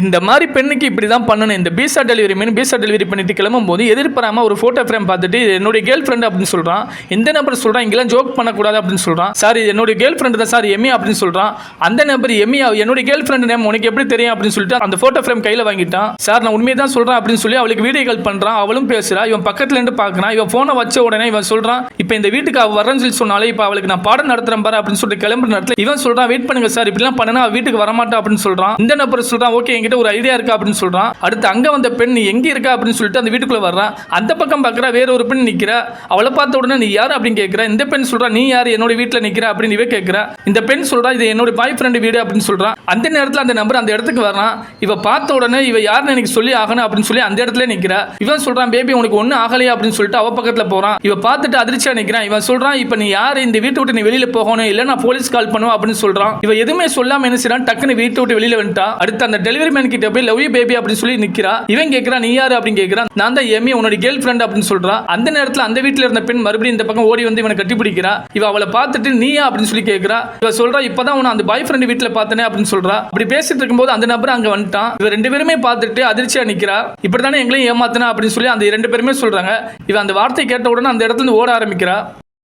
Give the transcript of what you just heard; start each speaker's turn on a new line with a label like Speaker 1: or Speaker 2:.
Speaker 1: இந்த மாதிரி பெண்ணுக்கு இப்படி தான் பண்ணணும். இந்த பீசா டெலிவரி மீன் பீசா டெலிவரி பண்ணிட்டு கிளம்பும் போது எதிர்பாராம ஒரு ஃபோட்டோ ஃப்ரேம் பார்த்துட்டு என்னுடைய கேர்ள் ஃப்ரெண்ட் அப்படின்னு சொல்கிறான் இந்த நபர் சொல்கிறான் இங்கெல்லாம் ஜோக் பண்ணக்கூடாது அப்படின்னு சொல்கிறான் சார் என்னுடைய கேர்ள் ஃப்ரெண்டு தான் சார் எம்மி அப்படின்னு சொல்கிறான் அந்த நபர் எம்மி என்னுடைய கேர்ள் ஃப்ரெண்ட் நேம் உனக்கு எப்படி தெரியும்? அப்படின்னு சொல்லிட்டு அந்த ஃபோட்டோ ஃப்ரேம் கையில் வாங்கிட்டான். சார் நான் உண்மையை தான் சொல்கிறேன் அப்படின்னு சொல்லி அவளுக்கு வீடியோ கால் பண்ணுறான் அவளும் பேசுகிறா இவன் பக்கத்துல இருந்து பார்க்கறான். இவன் ஃபோனை வச்ச உடனே இவன் சொல்கிறான் இப்போ இந்த வீட்டுக்கு அவள் வரேன்னு சொல்லி சொன்னாலே இப்போ அவளுக்கு நான் பாடம் நடத்துறேன் பாரு அப்படின்னு சொல்லிட்டு கிளம்புற நேரத்தில் இவன் சொல்கிறான் வெயிட் பண்ணுங்க சார் இப்படிலாம் பண்ணனா அவ வீட்டுக்கு வரமாட்டா அப்படின்னு சொல்கிறான் இந்த நபர் சொல்கிறான் ஓகே என்கிட்ட ஒரு ஐடியா இருக்கா அப்படின்னு சொல்கிறான் அடுத்து அங்கே வந்த பெண் நீ எங்கே இருக்கா? அப்படின்னு சொல்லிட்டு அந்த வீட்டுக்குள்ளே வர்றான். அந்த பக்கம் பார்க்குறா வேற ஒரு பெண் நிற்கிறா அவளை பார்த்த உடனே நீ யார்? அப்படின்னு கேட்குற இந்த பெண் சொல்கிறா நீ யார்? என்னோட வீட்டில் நிற்கிற அப்படின்னு இவ கேட்குறா இந்த பெண் சொல்கிறா இது என்னோட பாய் ஃப்ரெண்டு வீடு அப்படின்னு சொல்கிறான் அந்த நேரத்தில் அந்த நம்பர் அந்த இடத்துக்கு வர்றான். இவ பார்த்த உடனே இவ யாருன்னு எனக்கு சொல்லி ஆகணும் அப்படின்னு சொல்லி அந்த இடத்துல நிற்கிறா இவன் சொல்கிறான் பேபி உனக்கு ஒன்றும் ஆகலையா? அப்படின்னு சொல்லிட்டு அவ பக்கத்தில் போகிறான் இவ பார்த்துட்டு அதிர்ச்சியா நிற்கிறான் இவன் சொல்கிறான் இப்போ நீ யார்? இந்த வீட்டை விட்டு நீ வெளியில் போகணும். இல்லை நான் போலீஸ் கால் பண்ணுவேன் அப்படின்னு சொல்கிறான் இவ எதுவுமே சொல்லாம என்ன செய்றான்? டக்குன்னு வீட்டை விட்டு வெளியில் வந்துட்டா. அடுத்து அந்த டெலிவரி மேன் கிட்ட போய் லவ் யூ பேபி அப்படின்னு சொல்லி நிக்கிறா. இவன் கேட்குறான் நீ யாரு? அப்படின்னு கேட்குறான் நான் தான் எமி உன்னோட கேர்ள் ஃப்ரெண்ட் அப்படின்னு சொல்றான் அந்த நேரத்தில் அந்த வீட்டில் இருந்த பெண் மறுபடியும் இந்த பக்கம் ஓடி வந்து இவனை கட்டி பிடிக்கிறா இவ அவளை பார்த்துட்டு நீயா அப்படின்னு சொல்லி கேட்குறா இவ சொல்றா இப்பதான் உன அந்த பாய் ஃப்ரெண்ட் வீட்டில் பார்த்தனே அப்படின்னு சொல்றா. அப்படி பேசிட்டு இருக்கும்போது அந்த நபர் அங்க வந்துட்டான். இவ ரெண்டு பேருமே பார்த்துட்டு அதிர்ச்சியா நிக்கிறா. இப்படி தானே எங்களையும் ஏமாத்தினா? அப்படின்னு சொல்லி அந்த ரெண்டு பேருமே சொல்றாங்க. இவ அந்த வார்த்தை கேட்ட உடனே அந்த இடத்துல இருந்து ஓட ஆரம்பிக்கிறா.